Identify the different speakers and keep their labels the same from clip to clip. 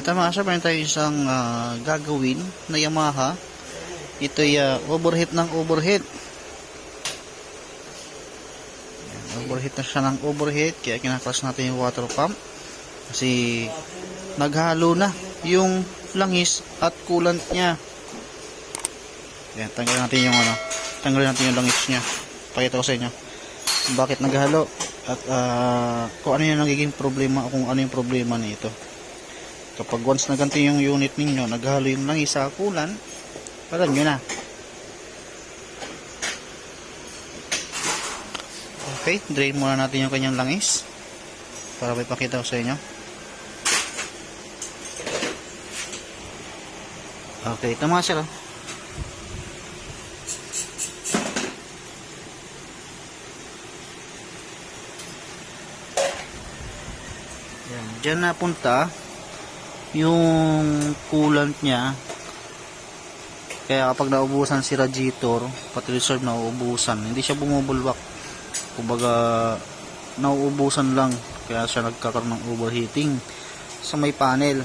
Speaker 1: Ito mga sir, meron tayo isang ah, gagawin na Yamaha. Ito ay ah, overheat ng overheat. Yan, overheat na siya ng overheat, kaya kinaklas natin yung water pump. Kasi naghalo na yung langis at coolant niya. Yan, tanggalin natin yung ano, tanggalin natin yung langis niya. Pakita ko sa inyo bakit naghalo at ah, kung ano yung nagiging problema kung ano yung problema nito. Kapag once na ganito yung unit ninyo, naghalo yung langis sa coolant, alam nyo na. Okay, drain muna natin yung kanyang langis para may pakita ko sa inyo. Okay, ito mga sir. oh. Yan, dyan napunta yung coolant niya. Kaya kapag naubusan si radiator, pati reserve nauubusan. Hindi siya bumubulwak. Kumbaga, nauubusan lang. Kaya siya nagkakaroon ng overheating sa may panel.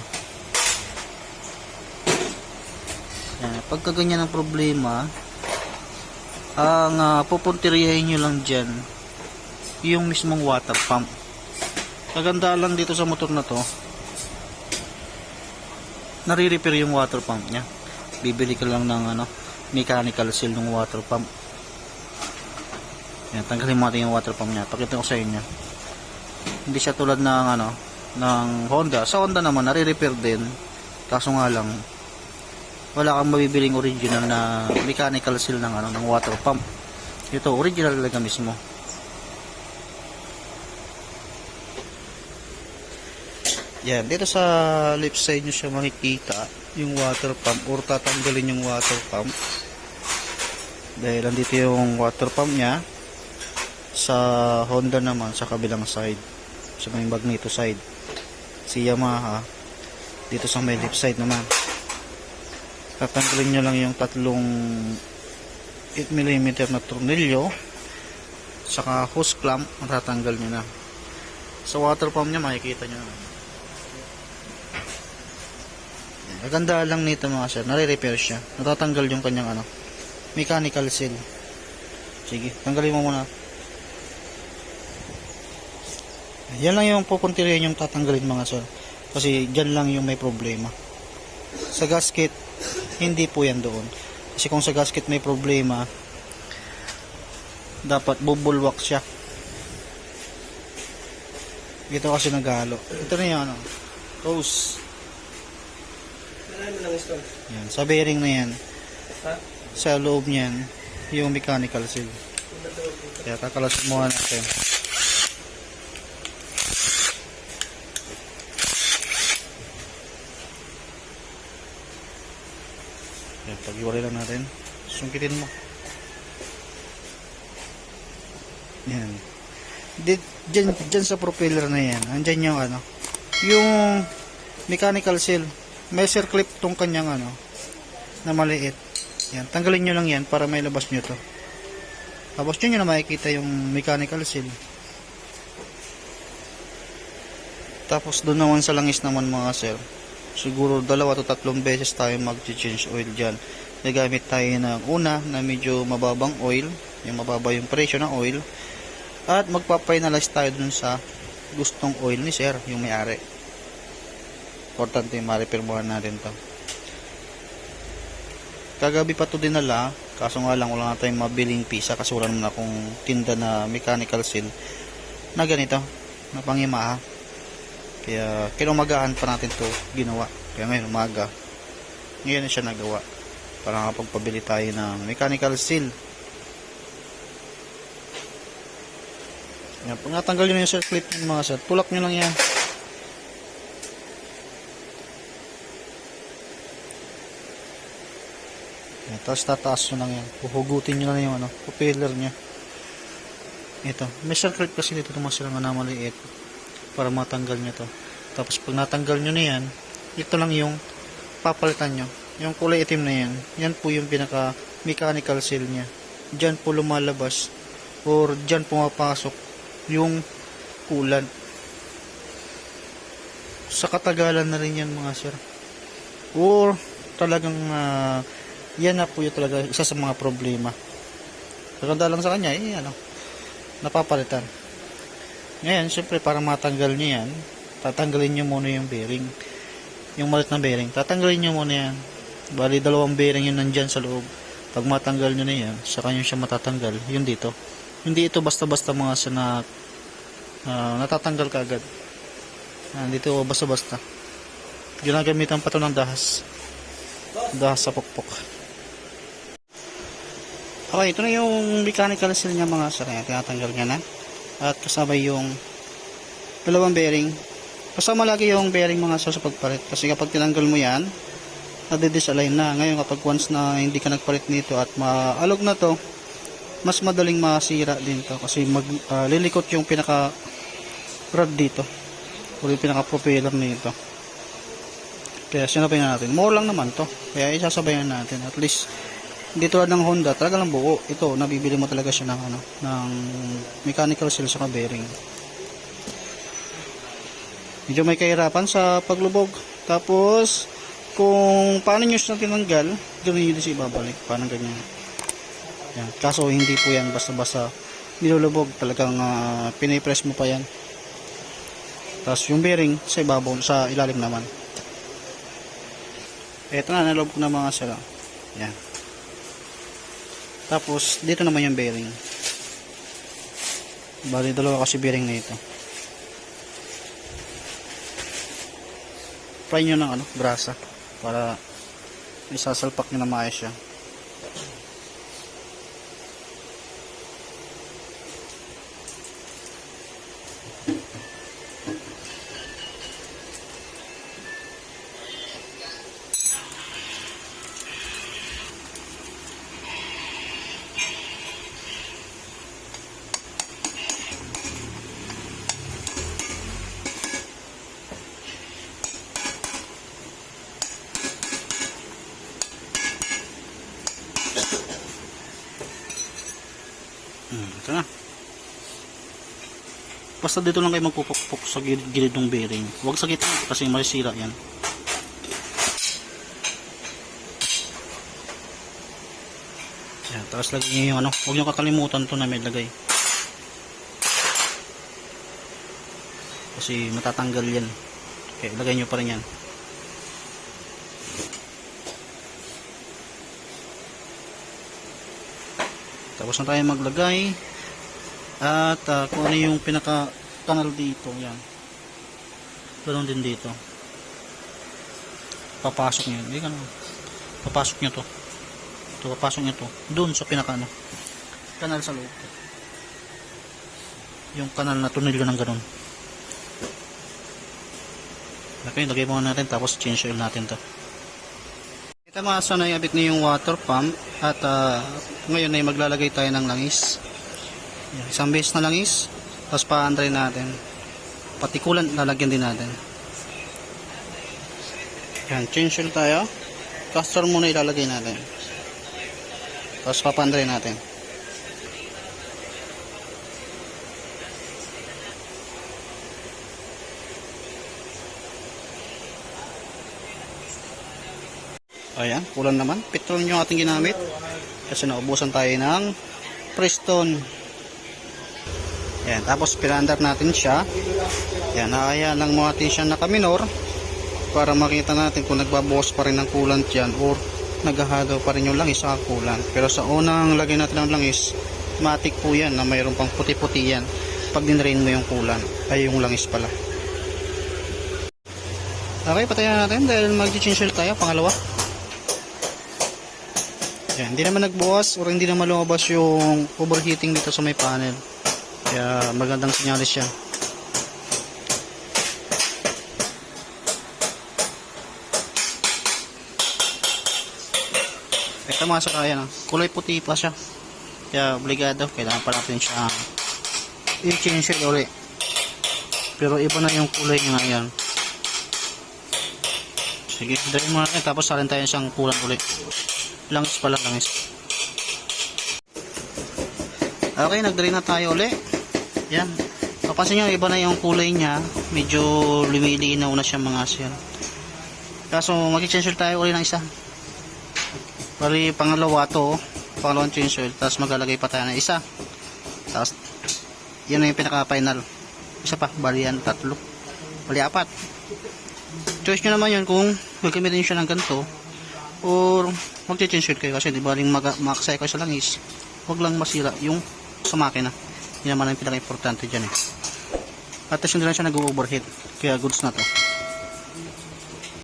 Speaker 1: Yan, pagka ganyan ang problema, ang uh, pupuntiryahin nyo lang dyan, yung mismong water pump. Kaganda lang dito sa motor na to, nare-repair yung water pump niya. Bibili ka lang ng ano, mechanical seal ng water pump. Yan, tanggalin natin yung water pump niya. Pakita ko sa inyo. Hindi siya tulad ng ano, ng Honda. Sa Honda naman, nare-repair din. Kaso nga lang, wala kang mabibiling original na mechanical seal ng ano, ng water pump. Ito, original talaga mismo. Yan, dito sa left side nyo siya makikita yung water pump or tatanggalin yung water pump. Dahil nandito yung water pump niya sa Honda naman sa kabilang side. Sa may magneto side. Si Yamaha dito sa may left side naman. Tatanggalin nyo lang yung tatlong 8mm na tornilyo saka hose clamp matatanggal nyo na. Sa water pump niya makikita nyo naman. Maganda lang nito mga sir, nare-repair siya. Natatanggal yung kanyang ano, mechanical seal. Sige, tanggalin mo muna. Yan lang yung pupuntirin yung tatanggalin mga sir. Kasi dyan lang yung may problema. Sa gasket, hindi po yan doon. Kasi kung sa gasket may problema, dapat bubulwak siya. Ito kasi naghalo. Ito na yung ano, hose.
Speaker 2: Install.
Speaker 1: Yan, sa bearing na yan,
Speaker 2: Ha?
Speaker 1: sa loob niyan, yung mechanical seal. Kaya kakalas muna natin. Yan, pag-iwalay lang natin. Sungkitin mo. Yan. Di, dyan, dyan sa propeller na yan, andyan yung ano, yung mechanical seal. May circlip tong kanyang ano, na maliit. Yan, tanggalin nyo lang yan para may labas nyo to. Tapos nyo na makikita yung mechanical seal. Tapos doon naman sa langis naman mga sir. Siguro dalawa to tatlong beses tayo mag-change oil dyan. Nagamit tayo ng una na medyo mababang oil. Yung mababa yung presyo ng oil. At magpa-finalize tayo dun sa gustong oil ni sir, yung may-ari. Importante ma-repair muna natin to. Kagabi pa to dinala, kaso nga lang wala na tayong mabiling pisa kasi wala naman akong tinda na mechanical seal na ganito, na pangimaha. Kaya kinumagahan pa natin to ginawa. Kaya ngayon umaga, ngayon na siya nagawa para makapagpabili tayo ng mechanical seal. Yan, pag natanggal nyo yung circlip ng mga sir, tulak nyo lang yan. Tapos tataas nyo lang yan. Puhugutin nyo lang yung ano, propeller nyo. Ito. May circlip kasi dito ng mga silang na maliit para matanggal nyo to. Tapos pag natanggal nyo na yan, ito lang yung papalitan nyo. Yung kulay itim na yan, yan po yung pinaka mechanical seal niya. Diyan po lumalabas or diyan pumapasok yung coolant. sa katagalan na rin yan mga sir. Or talagang ah, yan na po yung talaga isa sa mga problema. Kaganda lang sa kanya, eh, ano, napapalitan. Ngayon, syempre, para matanggal niya yan, tatanggalin niyo muna yung bearing. Yung malit na bearing, tatanggalin niyo muna yan. Bali, dalawang bearing yun nandyan sa loob. Pag matanggal niyo na yan, sa kanya siya matatanggal. Yun dito. Hindi ito basta-basta mga sa na, ah, natatanggal kagad. Ah, dito basta-basta. Ginagamitan pa to ng dahas. Dahas sa pukpok. Okay, ito na yung mechanical seal niya mga sir. Tinatanggal niya na. At kasama yung dalawang bearing. Kasama lagi yung bearing mga sir sa pagpalit. Kasi kapag tinanggal mo yan, nade-disalign na. Ngayon kapag once na hindi ka nagpalit nito at maalog na to, mas madaling masira din to. Kasi mag, lilikot yung pinaka rod dito. O yung pinaka propeller nito. Kaya sinabay na natin. More lang naman to. Kaya isasabayan natin. At least hindi tulad ng Honda, talaga lang buo. Ito, nabibili mo talaga siya ng ano, ng mechanical seal sa bearing. Medyo may kahirapan sa paglubog. Tapos, kung paano nyo siya tinanggal, gawin nyo din siya ibabalik. Paano ganyan. Yan. Kaso, hindi po yan basta-basta nilulubog. Talagang uh, pinipress mo pa yan. Tapos, yung bearing sa ibabaw, sa ilalim naman. Ito na, nalubog na mga sila. Yan. Tapos, dito naman yung bearing. Bali, dalawa kasi bearing na ito. Fry nyo ng ano, brasa. Para isasalpak nyo na maayos siya. Basta dito lang kayo magpupukpok sa gilid-gilid ng bearing. Huwag sa gitna kasi masisira yan. Yan, tapos lagay niyo yung ano, huwag niyo kakalimutan to na may lagay. Kasi matatanggal yan. Okay, lagay niyo pa rin yan. Tapos na tayo maglagay. At ah, kung ano yung pinaka kanal dito, yan. Ganun din dito. Papasok nyo. Hindi ganun. Papasok nyo to. Ito, papasok nyo to. Doon sa pinaka ano. Kanal sa loob. Yung kanal na tunil ng ganun. Okay, lagay muna natin tapos change oil natin to. Ito mga sanay abit na yung water pump at ah, ngayon ay maglalagay tayo ng langis. Yan, isang base na langis tapos paantray natin. Pati coolant lalagyan din natin. Yan, change oil tayo. Castor muna ilalagay natin. Tapos papantray natin. Ayan, kulang naman. Petrol yung ating ginamit. Kasi naubusan tayo ng Preston. Ayan, tapos pinandar natin siya. Ayan, nakaya lang mo natin siya nakaminor para makita natin kung nagbabawas pa rin ng coolant yan or naghahagaw pa rin yung langis sa coolant. Pero sa unang lagay natin ng langis, matik po yan na mayroon pang puti-puti yan pag dinrain mo yung coolant. Ay, yung langis pala. Okay, patayin na natin dahil mag-change tayo, pangalawa. Yan, hindi naman nagbukas or hindi naman lumabas yung overheating dito sa may panel. Kaya magandang sinyalis siya. Ito mga sakayan, ah. kulay puti pa siya. Kaya obligado, kailangan pa natin siya i-change it ulit. Pero iba na yung kulay niya ngayon. Sige, dry mo natin tapos salin tayo siyang kulang ulit. Langis pala, langis. Okay, nag-drain na tayo uli. Yan. Papansin nyo, iba na yung kulay niya. Medyo lumilinaw na siya mga sir. Kaso, mag-change tayo uli ng isa. Bali, pangalawa to. Pangalawang change oil. Tapos maglalagay pa tayo ng isa. Tapos, yun na yung pinaka-final. Isa pa, bali yan, tatlo. Bali, apat. Choice nyo naman yun kung gagamitin siya ng ganito or mag-change oil kayo kasi di ba rin mag- makaksaya kayo sa langis huwag lang masira yung sa makina yun naman ang pinaka-importante dyan eh. At least hindi lang siya nag-overheat. Kaya goods na to